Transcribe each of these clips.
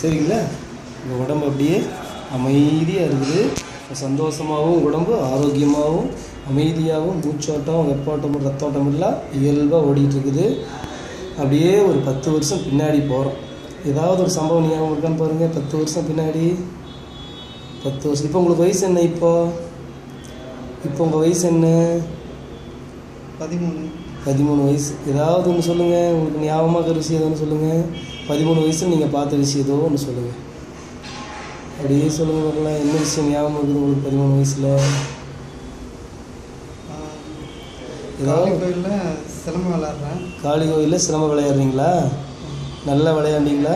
சரிங்களா? உங்கள் உடம்பு அப்படியே அமைதியாக இருக்குது. சந்தோஷமாகவும் உடம்பு ஆரோக்கியமாகவும் அமைதியாகவும் மூச்சோட்டம் வெப்போட்டம் ரத்தோட்டம் எல்லாம் இயல்பாக ஓடிட்டுருக்குது அப்படியே ஒரு பத்து வருஷம் பின்னாடி போகிறோம் ஏதாவது ஒரு சம்பவம் ஞாபகம் இருக்கான்னு பாருங்கள் பத்து வருஷம் பின்னாடி. பத்து வருஷம். இப்போ உங்களுக்கு வயசு என்ன இப்போ? இப்போ உங்கள் வயசு என்ன? பதிமூணு. பதிமூணு வயசு. ஏதாவது ஒன்று சொல்லுங்கள் உங்களுக்கு ஞாபகமாக இருக்கிற விஷயம் ஒன்று சொல்லுங்கள் பதிமூணு வயசில் நீங்கள் பார்த்த விஷயம் ஏதோ ஒன்று சொல்லுங்கள் அப்படியே சொல்லுங்கள் வரல என்ன விஷயம் ஞாபகம் இருக்குது உங்களுக்கு பதிமூணு வயசில்? காளி கோயிலில் சிலம்பம் விளாட்றேன் காளி கோயிலில் சிலம்பம் விளையாடுறீங்களா? நல்லா விளையாண்டீங்களா?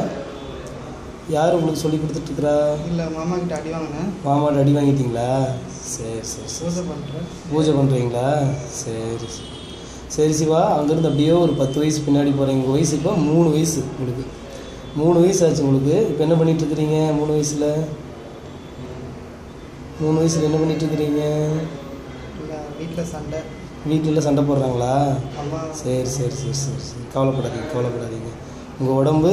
யார் உங்களுக்கு சொல்லி கொடுத்துட்ருக்குறா? இல்லை மாமா கிட்ட அடி வாங்கினேன். மாமாட்ட அடி வாங்கிட்டீங்களா? சரி சரி சரி பூஜை பண்ணுறேன் பூஜை பண்ணுறீங்களா சரி சரி. சரி சிவா அங்கேருந்து அப்படியே ஒரு பத்து வயசு பின்னாடி போகிறீங்க உங்கள் வயசு இப்போ மூணு வயசு உங்களுக்கு. மூணு வயசு ஆச்சு உங்களுக்கு. இப்போ என்ன பண்ணிட்டு இருக்கிறீங்க மூணு வயசில்? மூணு வயசில் என்ன பண்ணிட்டு இருக்கிறீங்க? இல்லை வீட்டில் சண்டை. வீட்டில் சண்டை போடுறாங்களா? சரி சரி சரி சரி சரி. கவலைப்படாதீங்க கவலைப்படாதீங்க. உங்கள் உடம்பு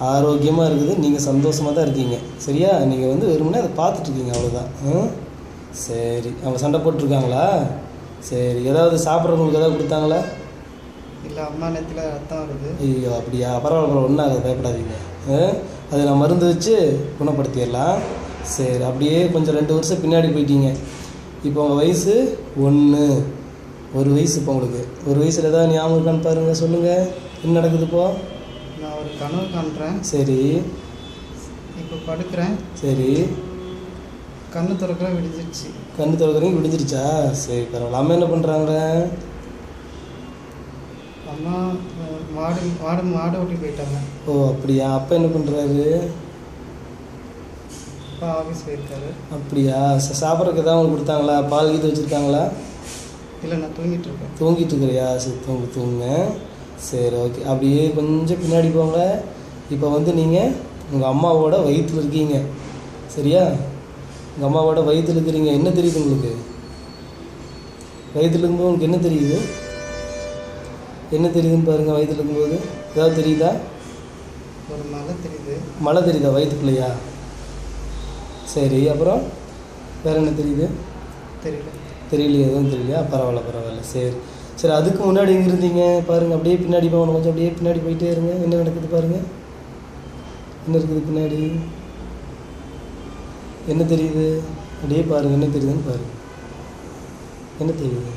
ஆரோக்கியமாக இருக்குது. நீங்கள் சந்தோஷமாக தான் இருக்கீங்க. சரியா? நீங்கள் வந்து வெறுமனே அதை பார்த்துட்டு இருக்கீங்க அவ்வளோதான் ம்? சரி. அவங்க சண்டை போட்டிருக்காங்களா? சரி ஏதாவது சாப்பிட்றவங்களுக்கு ஏதாவது கொடுத்தாங்களா? இல்லை அம்மா நேரத்தில் ரத்தம் வருது. ஐயோ அப்படியா? பரவாயில்ல பரவாயில்ல ஒன்றும் ஆகாது பயப்படாதீங்க? அதை நான் மருந்து வச்சு குணப்படுத்திடலாம். சரி அப்படியே கொஞ்சம் ரெண்டு வருஷம் பின்னாடி போயிட்டீங்க. இப்போ உங்கள் வயசு ஒன்று. ஒரு வயசு இப்போ உங்களுக்கு. ஒரு வயசில் ஏதாவது ஞாபகம் இருக்கான்னு பாருங்கள் சொல்லுங்கள் என்ன நடக்குது இப்போ? நான் ஒரு கனவு காண்றேன். சரி. இப்போ படுக்கிறேன். சரி. கண்ணு திறக்கிற விடிஞ்சிருச்சு. கண்ணு திறக்கிறீங்க விடிஞ்சிருச்சா? சரி பரவாயில்ல. அம்மா என்ன பண்ணுறாங்க அம்மா மாடு மாடு மாடு ஓட்டி போயிட்டாங்க. ஓ அப்படியா? அப்பா என்ன பண்ணுறாரு அப்பா ஆஃபீஸ் போயிருக்காரு. அப்படியா? சாப்பிட்றதுக்கு ஏதாவது உங்களுக்கு கொடுத்தாங்களா? பால் கீது வச்சுருக்காங்களா? இல்லை நான் தூங்கிட்டு இருக்கேன். தூங்கிட்டு இருக்கிறியா? சரி தூங்கு தூங்க சரி ஓகே. அப்படியே கொஞ்சம் பின்னாடி போங்க. இப்போ வந்து நீங்கள் உங்கள் அம்மாவோட வயிற்றில் இருக்கீங்க. சரியா? உங்கள் அம்மாவோட வயிற்றில் இருக்கிறீங்க என்ன தெரியுது உங்களுக்கு? வயிற்றில் இருக்கும்போது உங்களுக்கு என்ன தெரியுது? என்ன தெரியுதுன்னு பாருங்கள் வயிற்றில் இருக்கும்போது. ஏதாவது தெரியுதா? ஒரு மலை தெரியுது. மழை தெரியுதா வயிற்றுக்குள்ளையா சரி அப்புறம் வேறு என்ன தெரியுது? தெரியல. தெரியலையே எதுவும் தெரியலையா? பரவாயில்ல பரவாயில்ல. சரி. சரி அதுக்கு முன்னாடி எங்கே இருந்தீங்க? பாருங்கள் அப்படியே பின்னாடி போகணும். கொஞ்சம் அப்படியே பின்னாடி போயிட்டே இருங்க. என்ன நடக்குது பாருங்கள் என்ன இருக்குது பின்னாடி? என்ன தெரியுது? அப்படியே பாருங்கள் என்ன தெரியுதுன்னு பாருங்கள் என்ன தெரியுது?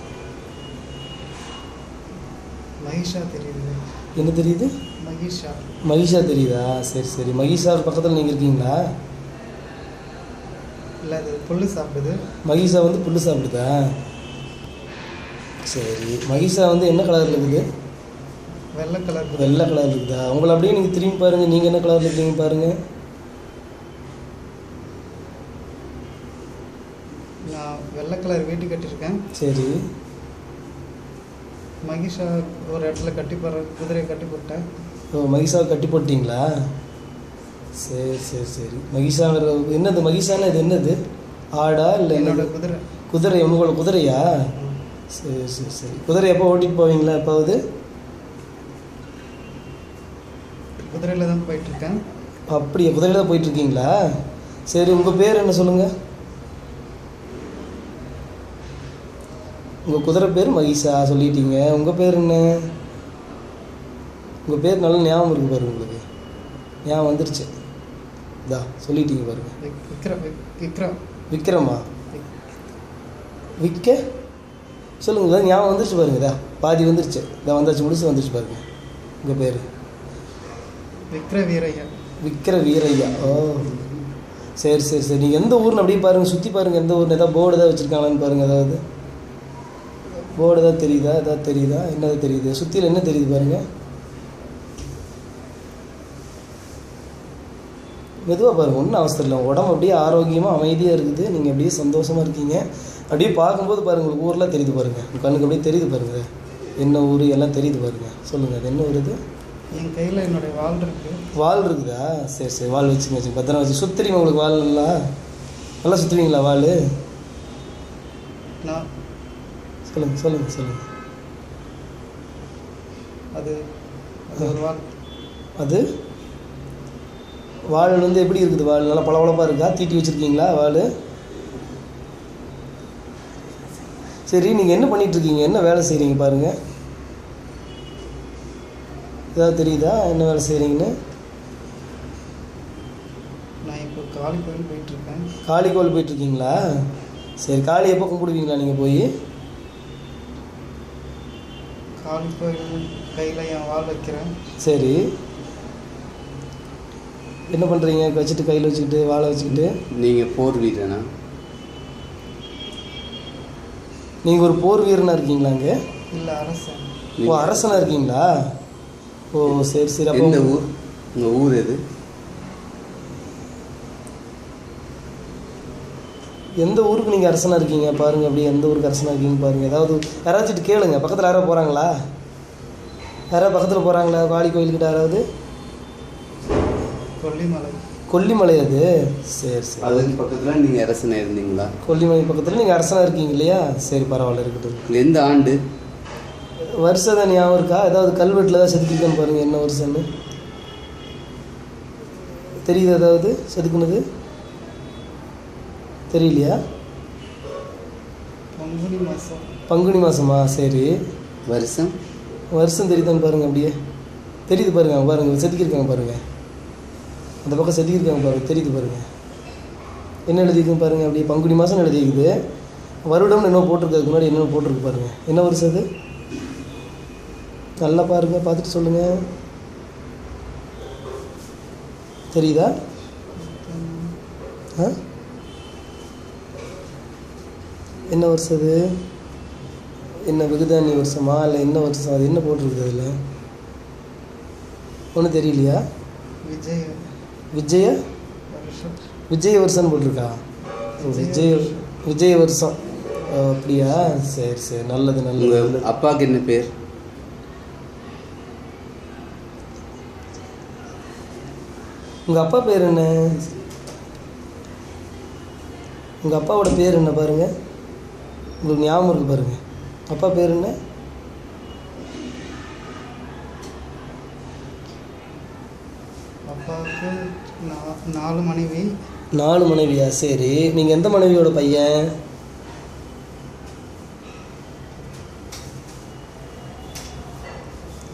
மகிஷா தெரியுது. என்ன தெரியுது? மகிஷா. மகிஷா தெரியுதா? சரி சரி. மகிஷா பக்கத்தில் நீங்கள் இருக்கீங்களா? இல்லை அது புல்லு சாப்பிடுது. மகிஷா வந்து புல்லு சாப்பிடுதா? சரி. மகிஷா வந்து என்ன கலரில் இருக்குது? வெள்ளை கலர் வெள்ளை கலர் இருக்குதா? உங்களை அப்படியே நீங்கள் திரும்பி பாருங்கள் நீங்கள் என்ன கலரில் இருக்கீங்க பாருங்கள் நான் வெள்ளை கலர் வீட்டு கட்டியிருக்கேன். சரி. மகிஷா ஒரு இடத்துல கட்டி போடுற குதிரையை கட்டி போட்டேன். ஓ மகிஷாவை கட்டி போட்டிங்களா? சரி சரி சரி. மகிஷாங்கிற என்னது? மகிஷானா இது என்னது? ஆடா இல்லை என்னோட குதிரை. குதிரை உங்களோட குதிரையா. சரி சரி சரி. குதிரை எப்போ ஓட்டிட்டு போவீங்களா? எப்பாவது? குதிரையில் தான் போயிட்டுருக்கேன் அப்படியே? குதிரையில் தான் போயிட்டுருக்கீங்களா சரி உங்கள் பேர் என்ன சொல்லுங்கள் உங்கள் குதிரை பேர் மகிஷா சொல்லிட்டீங்க. உங்கள் பேர் என்ன? உங்கள் பேர் நல்ல ஞாபகம் இருக்கு பாருங்க உங்களுக்கு. ஞாபகம் வந்துருச்சு. இதா சொல்லிட்டீங்க பாருங்க. விக்- விக்ரம் விக்- விக்ரம். விக்ரமா? விக்- விக்க? சொல்லுங்க இதா ஞாபகம் வந்துருச்சு பாருங்க இதா. பாதி வந்துருச்சு. இதா வந்தாச்சு முடிச்சு வந்துருச்சு பாருங்க. உங்கள் பேர்? விக்ர வீரையா விக்கிர வீரையா? ஓ. சரி சரி சரி. நீங்கள் எந்த ஊர்னு அப்படியே பாருங்கள் சுற்றி பாருங்கள் எந்த ஊர்னு. ஏதாவது போர்டு ஏதாவது வச்சுருக்காங்களான்னு பாருங்கள் ஏதாவது போர்டு ஏதாவது தெரியுதா? ஏதாவது தெரியுதா? என்னது தெரியுது? சுற்றியில் என்ன தெரியுது பாருங்கள் மெதுவாக பாருங்கள் ஒன்றும் அவசரம் இல்லை. உடம்பு அப்படியே ஆரோக்கியமாக அமைதியாக இருக்குது. நீங்கள் அப்படியே சந்தோஷமாக இருக்கீங்க. அப்படியே பார்க்கும்போது பாருங்கள் உங்களுக்கு ஊர்லாம் தெரியுது பாருங்கள் உங்கள் கண்ணுக்கு அப்படியே தெரியுது பாருங்கள் என்ன ஊர் எல்லாம் தெரியுது பாருங்கள் சொல்லுங்கள் அது என்ன ஊர் இது என் கையில் என்னுடைய வாள் இருக்கு. வால் இருக்குதா? சரி சரி. வால் வச்சுங்க வச்சுங்க பத்திரம் வச்சு சுற்றுறீங்க உங்களுக்கு வால் நல்லா நல்லா சுற்றுவீங்களா வால்? சொல்லுங்கள் சொல்லுங்கள் சொல்லுங்கள் அது அது ஒரு வாள் அது? வாள் வந்து எப்படி இருக்குது வாள் நல்லா பளபளப்பாக இருக்கா? தீட்டி வச்சுருக்கீங்களா வாள் சரி நீங்கள் என்ன பண்ணிட்டு இருக்கீங்க என்ன வேலை செய்கிறீங்க பாருங்கள் ஏதாவது தெரியுதா? என்ன வேலை செய்கிறீங்கன்னு நான் இப்போ காளி கோயில் போயிட்டுருக்கேன். காளி கோவில் போயிட்டுருக்கீங்களா? சரி காளி எப்போ கும்பிடுவீங்களா நீங்கள் போய்? காளி கோயில் என் வாள் வைக்கிறேன். சரி. என்ன பண்ணுறீங்க வச்சுட்டு கையில் வச்சுக்கிட்டு வாழை வச்சுக்கிட்டு? நீங்கள் போர் வீரனா? நீங்கள் ஒரு போர் வீரனாக இருக்கீங்களா அங்கே? இல்லை அரசன். ஓ அரசனாக இருக்கீங்களா? ஓ சரி சரி. அப்போ எந்த ஊர்? உங்கள் ஊர் எது? எந்த ஊருக்கு நீங்கள் அரசனாக இருக்கீங்க? பாருங்கள் அப்படியே எந்த ஊருக்கு அரசனாக இருக்கீங்க பாருங்கள் ஏதாவது யாராச்சும் கேளுங்க. பக்கத்தில் யாராவது போகிறாங்களா யாராவது பக்கத்தில் போகிறாங்களா காளி கோயில்கிட்ட யாராவது? கொல்லிமலை. கொல்லிமலை அது? சரி சரி. அதுக்கு பக்கத்தில் நீங்கள் அரசனாக இருந்தீங்களா? கொல்லிமலை பக்கத்தில் நீங்கள் அரசனாக இருக்கீங்க இல்லையா? சரி பரவாயில்ல இருக்கட்டும். எந்த ஆண்டு? வருஷம் தான் ஞாபகம் இருக்கா? ஏதாவது கல்வெட்டில் ஏதாவது செதுக்கிருக்கான்னு பாருங்கள் என்ன வருஷம்னு. தெரியுது ஏதாவது? செதுக்குனது? தெரியலையா? பங்குனி மாதம் பங்குனி மாதமா சரி. வருஷம். வருஷம் தெரியுதான்னு பாருங்கள் அப்படியே. தெரியுது பாருங்க அங்க பாருங்க. செதுக்கியிருக்காங்க பாருங்க. அந்த பக்கம் செதுக்கியிருக்காங்க பாருங்க. தெரியுது பாருங்க. என்ன எழுதியிருக்குன்னு பாருங்க அப்படியே. பங்குனி மாதம் எழுதியிருக்குது? வருடம்னு என்ன போட்டிருக்கு. முன்னாடி என்ன போட்டிருக்கு பாருங்க. என்ன வருஷம் அது? நல்லா பாருங்க. பார்த்துட்டு சொல்லுங்க. தெரியுதா? ஆ? என்ன வருஷம் அது என்ன விகுதானி வருஷமா? இல்லை என்ன வருஷம்? அது என்ன போட்டிருக்குது அதில்? ஒன்றும் தெரியலையா? விஜய். விஜய? விஜய வருஷம்னு போட்டிருக்கா? விஜய விஜய வருஷம். அப்படியா? சரி சரி. நல்லது நல்லது. அப்பாவுக்கு என்ன பேர்? உங்கள் அப்பா பேர் என்ன? உங்கள் அப்பாவோட பேர் என்ன பாருங்க. உங்களுக்கு ஞாபகம் இருக்கு பாருங்க. அப்பா பேர் என்ன? அப்பாவுக்கு நாலு மனைவி. நாலு மனைவியா? சரி. நீங்கள் எந்த மனைவியோட பையன்?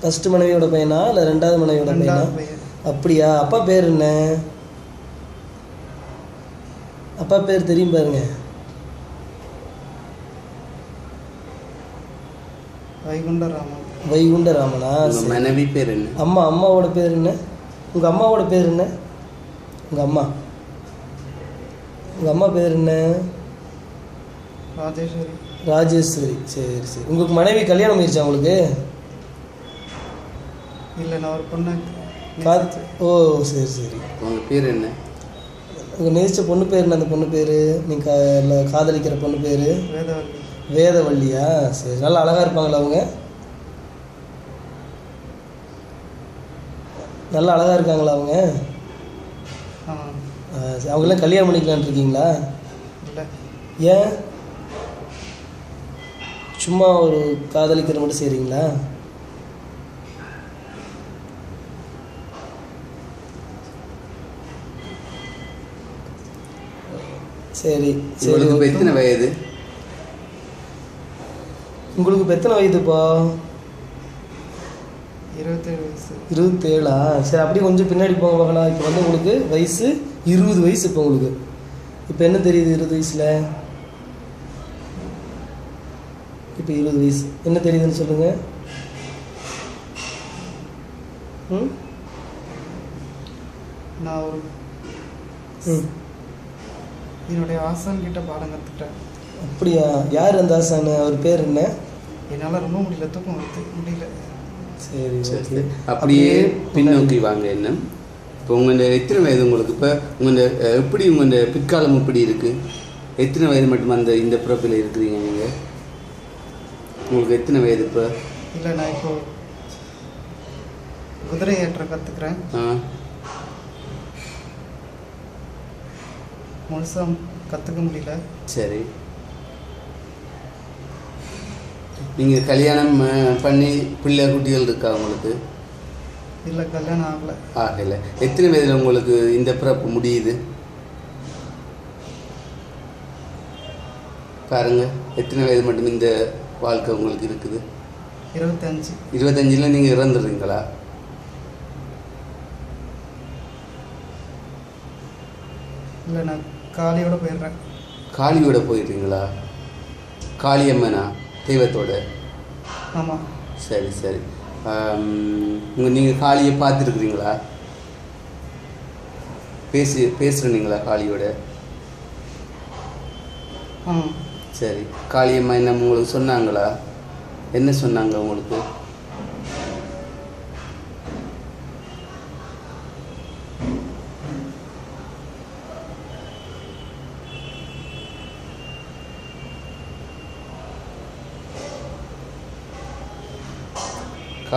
ஃபஸ்ட்டு மனைவியோட பையனா? இல்லை ரெண்டாவது மனைவியோட பையனா. அப்படியா? அப்பா பேர் என்ன? அப்பா பேர் தெரியும் பாருங்க. வைகுண்டராமன். வைகுண்டராமனா? உங்கள். மனைவி பேர் என்ன? அம்மா அம்மாவோட பேர் என்ன? உங்கள் அம்மாவோட பேர் என்ன? உங்கள் அம்மா. உங்கள் அம்மா பேர் என்ன? ராஜேஸ்வரி. ராஜேஸ்வரி. சரி சரி. உங்களுக்கு மனைவி கல்யாணம் ஆயிடுச்சா உங்களுக்கு? இல்லை நான் ஒரு பொண்ணை காத் ஓ சரி சரி. உங்கள் பேர் என்ன? உங்கள் நேசித்த பொண்ணு பேர் என்ன அந்த பொண்ணு பேர்? நீங்கள் காதலிக்கிற பொண்ணு பேர்? வேதவல்லி வேதவள்ளியா சரி நல்லா அழகாக இருப்பாங்களா அவங்க? நல்லா அழகாக இருக்காங்களா அவங்க. அவங்களாம் கல்யாணம் பண்ணிக்கலான்னு இருக்கீங்களா? இல்லை. ஏன்? சும்மா ஒரு காதலிக்கிற மட்டும் செய்கிறீங்களா சரி சரி எத்தனை வயது? உங்களுக்கு இப்போ எத்தனை வயதுப்பா? இருபத்தேழு வயசு. இருபத்தேழா? சரி அப்படியே கொஞ்சம் பின்னாடி போங்க பார்க்கலாம் இப்போ வந்து உங்களுக்கு வயசு இருபது வயசு இப்போ உங்களுக்கு. இப்போ என்ன தெரியுது இருபது வயசில்? இப்போ இருபது வயசு. என்ன தெரியுதுன்னு சொல்லுங்கள் ம்? நான் ஒரு ம். என்னுடைய ஆசான் கிட்ட பாடம் கற்றுக்கிட்டேன் அப்படியா? யார் அந்த ஆசானு? அவர் பேர் என்ன? என்னால் ரொம்ப முடியல தூக்கம் வருது. முடியல. சரி சரி. அப்படியே பின்னோக்கி வாங்க என்ன. இப்போ உங்களோட எத்தனை வயது உங்களுக்கு? இப்போ உங்களோட அஹ், எப்படி உங்களோட பிற்காலம் எப்படி இருக்குது எத்தனை வயது மட்டும் அந்த இந்த பிறப்பில் இருக்கிறீங்க நீங்கள் உங்களுக்கு எத்தனை வயது இப்போ? இல்லை நான் இப்போ குதிரை ஏற்ற கற்றுக்குறேன் ஆ. முழுசாக கற்றுக்க முடியல. சரி. நீங்கள் கல்யாணம் பண்ணி பிள்ளை குட்டிகள் இருக்கா உங்களுக்கு? இல்லை கல்யாணம் ஆகலை. ஆகல. எத்தனை வயதில் உங்களுக்கு இந்த பிறப்பு முடியுது? பாருங்க. எத்தனை வயது மட்டும் இந்த வாழ்க்கை உங்களுக்கு இருக்குது? இருபத்தஞ்சு. இருபத்தஞ்சில் நீங்கள் இறந்துடுறீங்களா? இல்லை நான் காலையோட போயிடுறேன். காளியோட போயிடுறீங்களா? காளியம்மனா? தெய்வத்தோட. ஆமாம் சரி சரி. உங்கள் நீங்கள் காளியை பார்த்துருக்குறீங்களா? பேசி பேசுகிறீங்களா காளியோட? சரி. காளியம்மா என்ன உங்களுக்கு சொன்னாங்களா? என்ன சொன்னாங்க உங்களுக்கு?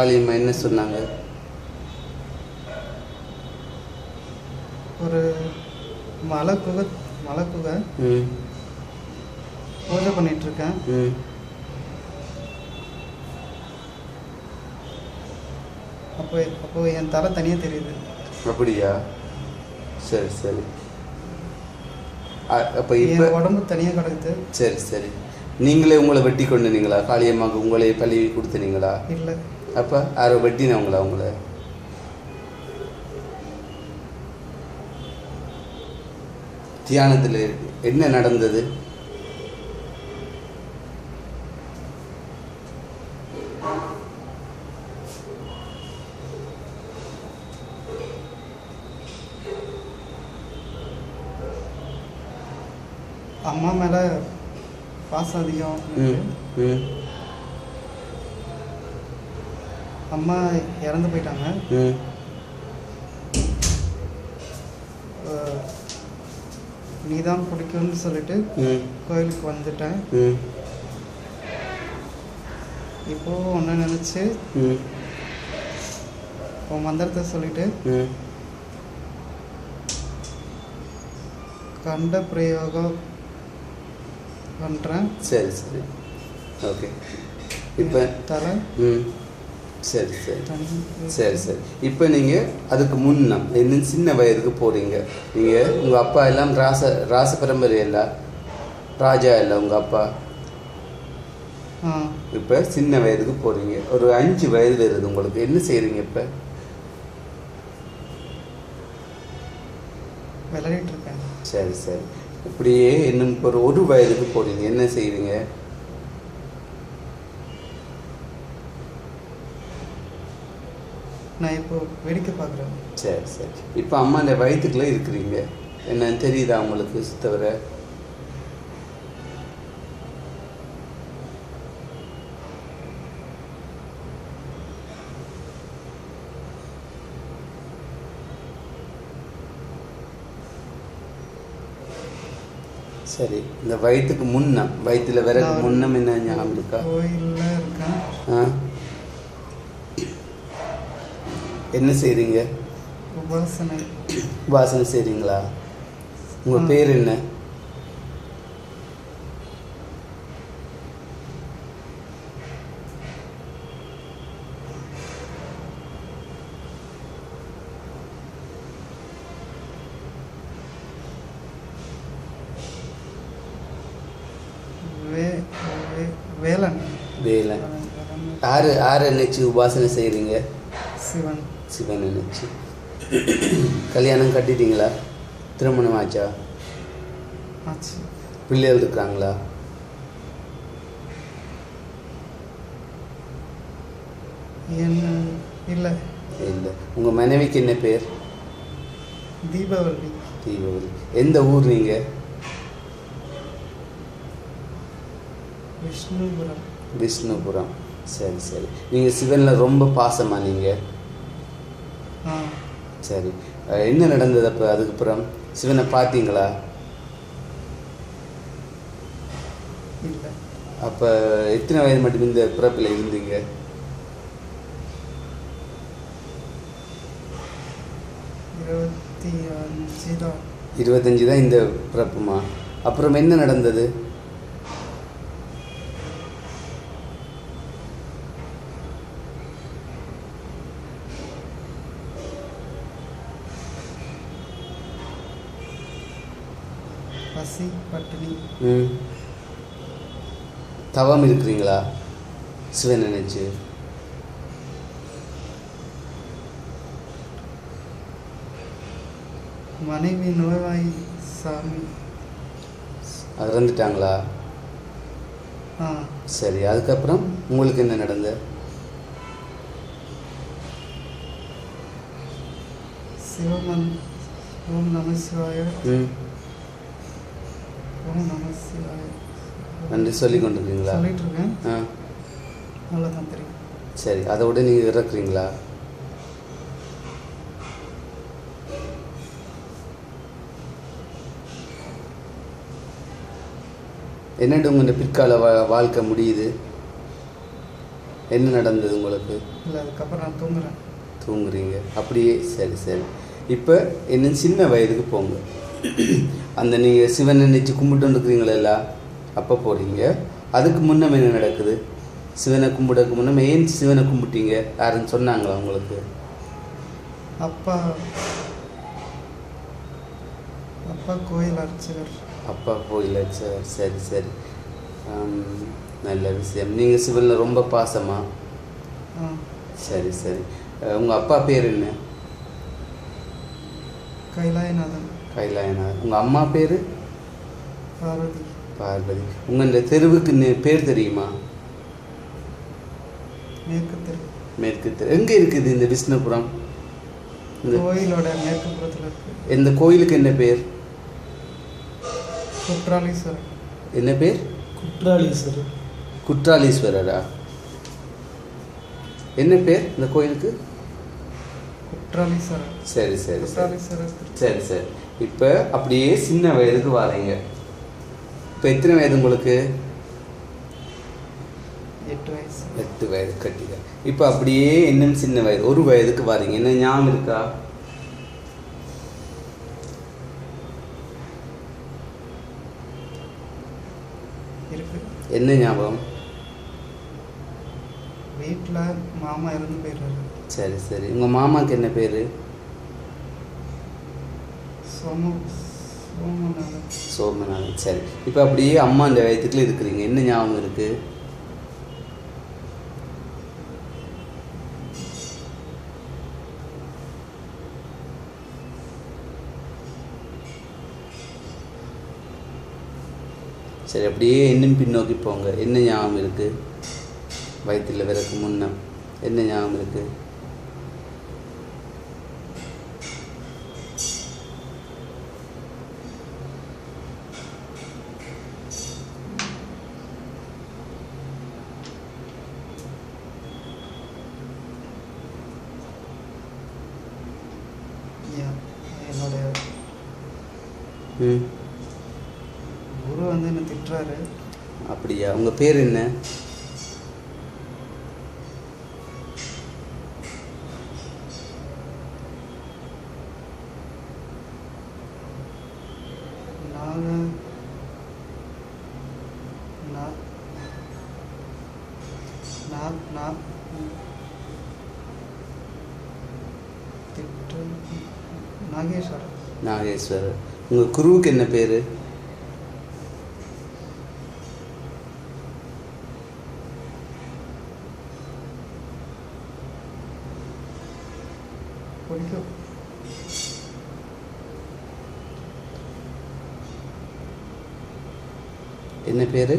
காளியம்மா என்ன சொன்னாங்க? ஒரு மலை குகை மலை குகை ம். பூஜை பண்ணிகிட்ருக்கேன் ம். அப்போ அப்போ என் தலை தனியாக தெரியுது. அப்படியா? சரி சரி. அப்போ இப்போ உடம்பு தனியாக கிடக்குது. சரி சரி. நீங்களே உங்களை வெட்டி கொண்டுனீங்களா காளியம்மாவுக்கு உங்களே பழி கொடுத்துனீங்களா இல்லை. அப்போ யாரோ வெட்டினவங்களா உங்களை தியானத்தில் என்ன நடந்தது? அம்மா மேலே பாசம் அதிகம் ம் எனக்கு. ம் அம்மா இறந்து போயிட்டாங்க. ம். நீ தான் பிடிக்கும்னு சொல்லிட்டு கோயிலுக்கு வந்துட்டேன். ம். இப்போது ஒன்று நினச்சி ம். உன் மந்திரத்தை சொல்லிட்டு ம். கண்ட பிரயோகம் பண்ணுறேன் சரி சரி. ஓகே. இப்போ தலை. ம். சரி சரி. சரி சரி. இப்போ நீங்கள் அதுக்கு முன்னம் இன்னும் சின்ன வயதுக்கு போகிறீங்க நீங்கள் உங்கள் அப்பா எல்லாம் ராச ராச பரம்பரை இல்ல ராஜா இல்லை உங்கள் அப்பா? இப்போ சின்ன வயதுக்கு போகிறீங்க ஒரு அஞ்சு வயது வருது உங்களுக்கு. என்ன செய்கிறீங்க இப்போ? விளையாடிட்டு இருக்கேன். சரி சரி. இப்படியே இன்னும் ஒரு ஒரு வயதுக்கு போகிறீங்க என்ன செய்வீங்க நான் இப்போ வேடிக்கை பார்க்குறேன். சரி சரி. இப்போ அம்மாண்ட வயிற்றுக்குள்ளே இருக்கிறீங்க. என்னன்னு தெரியுதா உங்களுக்கு தவிர சரி இந்த வயிற்றுக்கு முன்னம் வயிற்றுல விறகு முன்னம் என்ன ஞாபகம் இருக்கா? கோயிலில் இருக்கேன். ஆ? என்ன செய்கிறீங்க உபாசனை. வாசனை செய்கிறீங்களா உங்கள். பேர் என்ன? வேலன். வேலை யார் யாரை நினச்சி உபாசனை செய்கிறீங்க சிவன். சிவன் நினச்சி கல்யாணம் கட்டிட்டீங்களா? திருமணம் ஆச்சா? ஆச்சு. பிள்ளைகள் இருக்காங்களா? என்ன? இல்லை. இல்லை. உங்கள் மனைவிக்கு என்ன பேர்? தீபாவளி. தீபாவளி. எந்த ஊர் நீங்கள் விஷ்ணுபுரம். விஷ்ணுபுரம். சரி சரி. நீங்கள் சிவனில் ரொம்ப பாசமா நீங்கள் சரி. என்ன நடந்தது அப்போ அதுக்கப்புறம்? சிவனை பார்த்தீங்களா? அப்போ எத்தனை வயது மட்டும் இந்த பிறப்பில் இருந்தீங்க? இருபத்தஞ்சி தான் இந்த பிறப்புமா? அப்புறம் என்ன நடந்தது பசி பட்டினி ம் தவம் இருக்கிறீங்களா? சிவன் நினைச்சு. மனைவி நோய்வாய் சாமி. இறந்துட்டாங்களா ஆ. சரி அதுக்கப்புறம் உங்களுக்கு என்ன நடந்த சிவமன் ஓம் நம சிவாய. நன்றி சொல்லி கொண்டிருக்கீங்களா ஆ. அவ்வளோதான் தெரியும். சரி அதோட நீங்கள் இறக்குறீங்களா? என்னட்டு உங்கள் பிற்கால வா வாழ்க்கை முடியுது? என்ன நடந்தது உங்களுக்கு? இல்லை அதுக்கப்புறம் நான் தூங்குறேன். தூங்குறீங்க. அப்படியே சரி சரி. இப்போ என்ன சின்ன வயதுக்கு போங்க. அந்த நீங்கள் சிவன் நினைச்சு கும்பிட்டு இருக்கிறீங்களா அப்போ போகிறீங்க அதுக்கு முன்னம் என்ன நடக்குது? சிவனை கும்பிடக்கு முன்னம் ஏன் சிவனை கும்பிட்டீங்க? யாருன்னு சொன்னாங்களா உங்களுக்கு? அப்பா அப்பா கோயில் அர்ச்சகர். அப்பா கோயில் சரி சரி. சரி நல்ல விஷயம். நீங்கள் சிவனில் ரொம்ப பாசமா? சரி சரி. உங்கள் அப்பா பேர் என்ன? கைலாயநாதன். கைலாயனார். உங்கள் அம்மா பேர்? பார்வதி. பார்வதி. உங்கள் இந்த தெருவுக்கு பேர் தெரியுமா? மேற்கு தெரு மேற்கு தெரு எங்கே இருக்குது இந்த விஷ்ணுபுரம்? இந்த கோயிலோட மேற்கு புறத்தில் இருக்கு. இந்த கோயிலுக்கு என்ன பேர்? குற்றாலீஸ்வரர். என்ன பேர்? குற்றாலீஸ்வரர். குற்றாலீஸ்வரரா? என்ன பேர் இந்த கோயிலுக்கு? குற்றாலீஸ்வரர். சரி சரி சரி சரி. இப்போ அப்படியே சின்ன வயதுக்கு வரீங்க. இப்போ எத்தனை வயது உங்களுக்கு? எட்டு வயசு. எட்டு வயது கட்டிக்க. இப்போ அப்படியே என்னன்னு சின்ன வயது ஒரு வயதுக்கு வரீங்க. என்ன ஞாபகம் இருக்கா? இருக்கு. என்ன ஞாபகம்? வீட்டில் மாமா இறந்து போயிடுறாரு. சரி சரி. உங்கள் மாமாக்கு என்ன பேர்? சோம சோமநாதன். சோமநாதன் சரி இப்போ அப்படியே அம்மா அந்த வயதுக்குள்ள இருக்கிறீங்க. என்ன ஞாபகம் இருக்கு? சரி அப்படியே இன்னும் பின்னோக்கி போங்க. என்ன ஞாபகம் இருக்கு? வயிற்றில் விறக்கு முன்னம். என்ன ஞாபகம் இருக்குது ஐயா, என்னுடைய ம் குரு வந்து என்ன திட்டுறாரு அப்படியா உங்கள் பேர் என்ன? நாகேஸ்வரர். நாகேஸ்வரர். உங்கள் குருவுக்கு என்ன பேர் பிடிக்கும் என்ன பேர்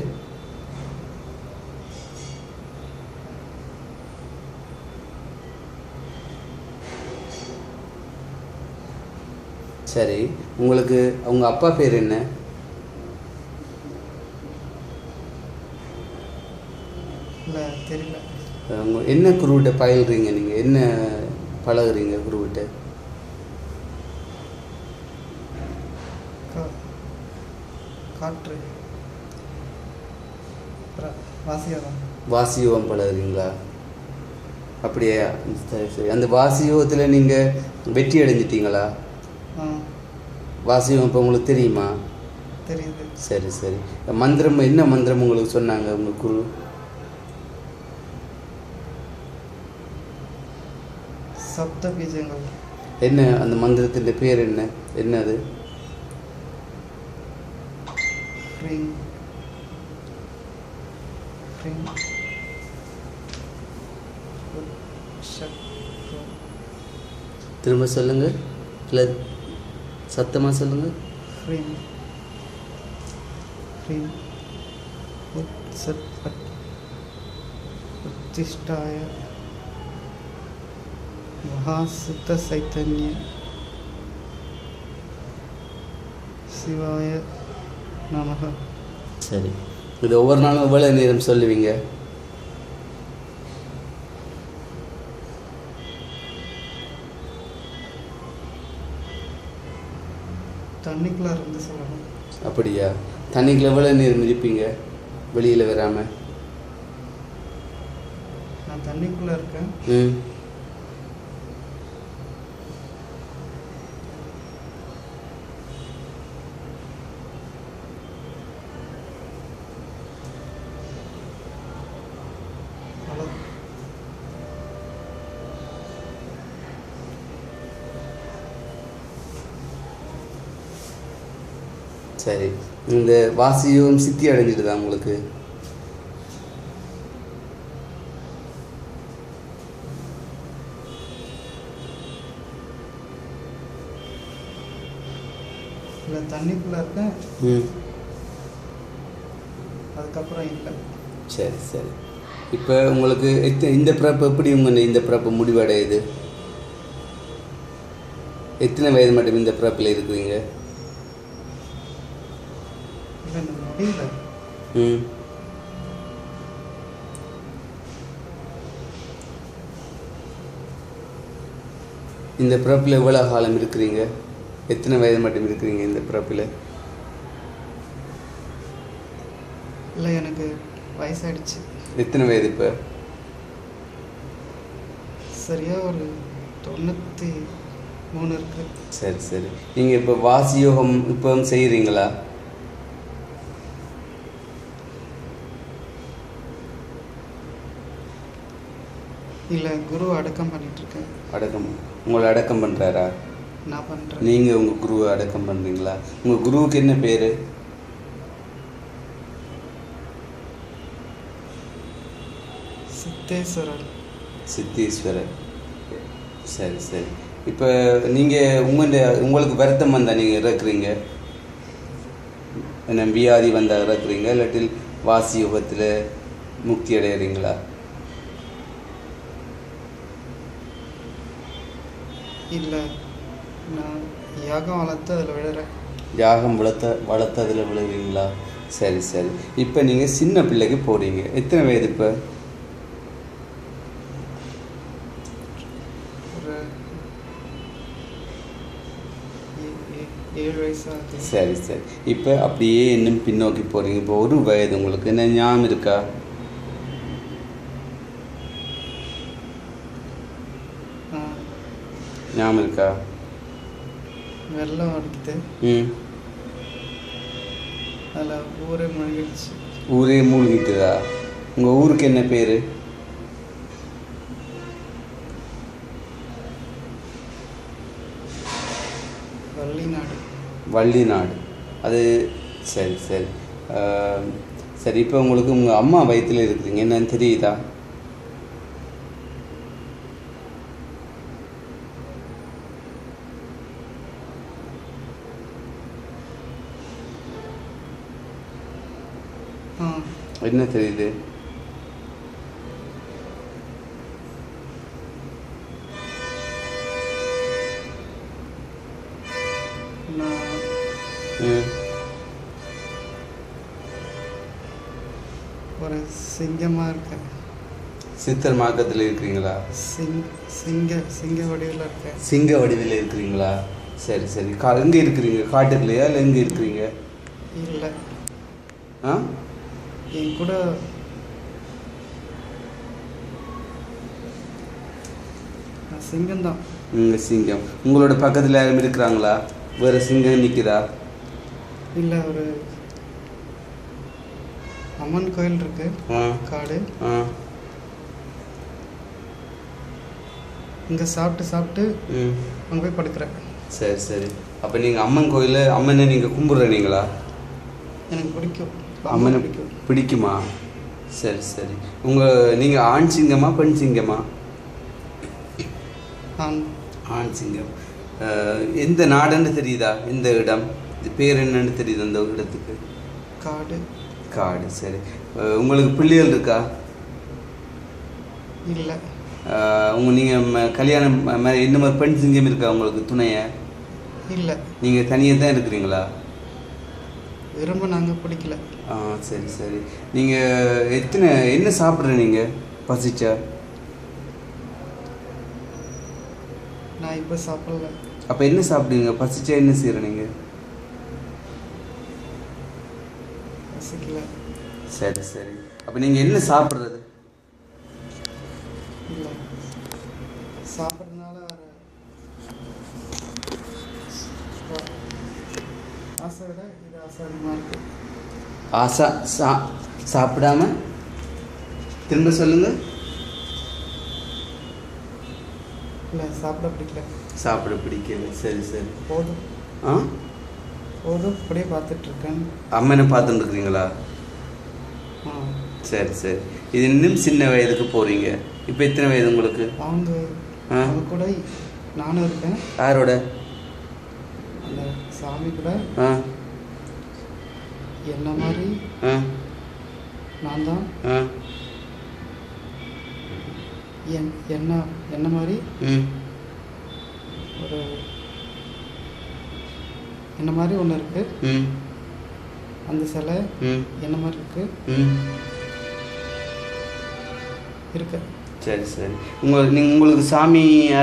சரி உங்களுக்கு உங்க அப்பா பேர் என்ன? தெரியல. உங்க என்ன குருவிட்ட பயில்றீங்க நீங்கள் என்ன பழகுறீங்க குருவிட்ட? காற்று. வாசியாதான் வாசியோகம் பழகுறீங்களா? அப்படியே சரி சரி. அந்த வாசியோகத்தில் நீங்கள் வெற்றி அடைஞ்சிட்டீங்களா? வாசியம் இப்போ உங்களுக்கு தெரியுமா? தெரியுது. சரி சரி. மந்திரம் என்ன மந்திரம் உங்களுக்கு சொன்னாங்க உங்கள் குரு? சப்த பீஜங்கள். என்ன அந்த மந்திரத்தின் பேர் என்ன? என்ன அது திரும்ப சொல்லுங்க இல்லை சத்தமாக சொல்லுங்கள் ஃப்ரீம் ஹ்ரீம். உத்சத் உத்திஷ்டாய. மகாசுத்த சைத்தன்ய சிவாய நமக. சரி. இது ஒவ்வொரு நாளும் எவ்வளோ நேரம் சொல்லுவீங்க? தண்ணிக்குள்ளே இருந்து சொல்லணும். அப்படியா? தண்ணிக்குள்ள எவ்வளோ நேரம் இருப்பீங்க வெளியில் வராமல் நான் தண்ணிக்குள்ளே இருக்கேன். ம். சரி. இந்த வாசியும் சித்தி அடைஞ்சிடுதா உங்களுக்கு? தண்ணிக்குள்ளே இருக்கேன். ம். அதுக்கப்புறம் இல்லை. சரி சரி. இப்போ உங்களுக்கு இந்த பிறப்பு எப்படி உங்கள் இந்த பிறப்பு முடிவடையுது? எத்தனை வயது மட்டும் இந்த பிறப்பில் இருக்கிறீங்க இல்லை எனக்கு முடியல ம் இந்த பிறப்பில் எவ்வளோ காலம் இருக்கிறீங்க? எத்தனை வயது மட்டும் இருக்கிறீங்க இந்த பிறப்பில்? இல்லை எனக்கு வயசாயிடுச்சு. எத்தனை வயது இப்போ? சரியாக ஒரு தொண்ணூற்றி மூணு இருக்கு. சரி சரி. நீங்கள் இப்போ வாசி யோகம் இப்போ செய்கிறீங்களா இல்லை குரு அடக்கம் பண்ணிட்டு இருக்கேன் அடக்கம் உங்களை அடக்கம் பண்ணுறாரா நான் பண்ணுறேன் நீங்கள் உங்கள் குருவை அடக்கம் பண்ணுறீங்களா உங்கள் குருவுக்கு என்ன பேர்? சித்தேஸ்வரர். சித்தீஸ்வரர். சரி சரி. இப்போ நீங்கள் உங்களுடைய உங்களுக்கு வருத்தம் வந்தால் நீங்கள் இறக்குறீங்க? என்ன வியாதி வந்தால் இறக்குறீங்க? இல்லாட்டில் வாசி யுகத்தில் முக்தி அடையிறீங்களா? இல்லை. நான் யாகம் வளர்த்து அதில் விழுறேன். யாகம் வளர்த்த வளர்த்ததில் விழுகிறீங்களா சரி சரி. இப்போ நீங்கள் சின்ன பிள்ளைக்கு போகிறீங்க எத்தனை வயது இப்போ? சரி சரி. இப்போ அப்படியே இன்னும் பின்னோக்கி போகிறீங்க இப்போ ஒரு வயது உங்களுக்கு. என்ன ஞாபகம் இருக்கா ஆ, ஞாபகம் இருக்கா? வெள்ளம் அடிக்குது ம். அதில் ஊரே முழுகிடுச்சு. ஊரே மூழ்கிட்டுதா? உங்கள் ஊருக்கு என்ன பேர்? வள்ளி நாடு வள்ளி நாடு அது சரி சரி. சரி இப்போ உங்களுக்கு உங்கள் அம்மா வயித்துல இருக்கிறீங்க என்னன்னு தெரியுதா ஆ என்ன தெரியுது? ஒரு சிங்கமாக இருக்கேன். சித்தர் மார்க்கத்தில் இருக்கிறீங்களா? சிங் சிங்க சிங்க வடிவில் இருக்கேன். சிங்க வடிவில் இருக்கிறீங்களா? சரி சரி. கா எங்கே இருக்கிறீங்க? காட்டுக்குள்ளேயா இல்லை எங்கே இருக்கிறீங்க? இல்லை. ஆ? என் கூட நான் சிங்கம்தான். உங்கள் சிங்கம். உங்களோட பக்கத்தில் யாரும் இருக்கிறாங்களா? வேறு சிங்கம் நிற்குதா இல்லை ஒரு அம்மன் கோயில் இருக்கு. காடு. இங்கே சாப்பிட்டு சாப்பிட்டு அங்கே போய் படுக்கிறேன். சரி சரி. அப்போ நீங்கள் அம்மன் கோயிலில் அம்மனை நீங்கள் கும்பிட்றீங்களா? எனக்கு பிடிக்கும். அம்மனை பிடிக்கும். பிடிக்குமா? சரி சரி. உங்கள் நீங்கள் ஆண் சிங்கமா பெண் சிங்கமா? ஆண். சிங்கம். எந்த நாடுன்னு தெரியுதா? எந்த இடம்? இது பேர் என்னன்னு தெரியுது அந்த இடத்துக்கு? காடு. காடு சரி. உங்களுக்கு பிள்ளைகள் இருக்கா? இல்லை. அஹ், உங்க நீங்கள் கல்யாணம் இந்த மாதிரி பெண் சிங்கம் இருக்கா உங்களுக்கு துணையை? இல்லை. நீங்கள் தனியாக தான் இருக்கிறீங்களா? விரும்ப நாங்கள் பிடிக்கல. ஆ சரி சரி. நீங்கள் எத்தனை என்ன சாப்பிட்ற நீங்கள் பசிச்சா? நான் இப்போ சாப்பிடல. அப்போ என்ன சாப்பிடுவீங்க? பசிச்சா என்ன செய்கிற நீங்கள் ரசிக்கல சரி சரி. அப்போ நீங்கள் என்ன சாப்பிட்றது? இல்லை. சாப்பிட்றதுனால வர ஆசை விட இது ஆசை அதிகமாக இருக்குது ஆசா சா சாப்பிடாம திரும்ப சொல்லுங்கள் இல்லை சாப்பிட பிடிக்கல. சாப்பிட பிடிக்கல. சரி சரி. போதும். ஆ? போதும். அப்படியே பார்த்துட்ருக்கேன். அம்மனை பார்த்துட்டு இருக்கிறீங்களா சரி சரி. இது இன்னும் சின்ன வயதுக்கு போகிறீங்க இப்போ எத்தனை வயது உங்களுக்கு? அவங்க. அவங்க கூட நானும் இருக்கேன். யாரோட? அந்த சாமி கூட. ஆ. என்ன மாதிரி? நான் தான்? என்ன என்ன மாதிரி? ஒரு என்ன மாதிரி ஒன்று இருக்குது ம். அந்த சிலை என்ன மாதிரி இருக்குது ம். இருக்கு. சரி சரி. உங்களுக்கு நீங்கள் உங்களுக்கு சாமி யார்